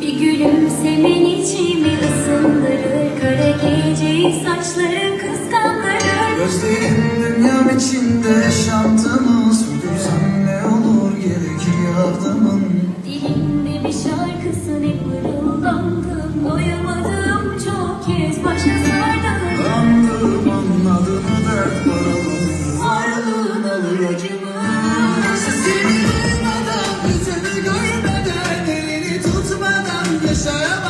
Bir gülümsemen içimi ısındırır. Kara geceyi saçların kıskandırır Gözlerin dünyam içinde yaşantımı Sürdürsem ne olur gerekir yardımın? Dilimde bir şarkısın hep mırıldandım Doyamadım çok kez başa Yes,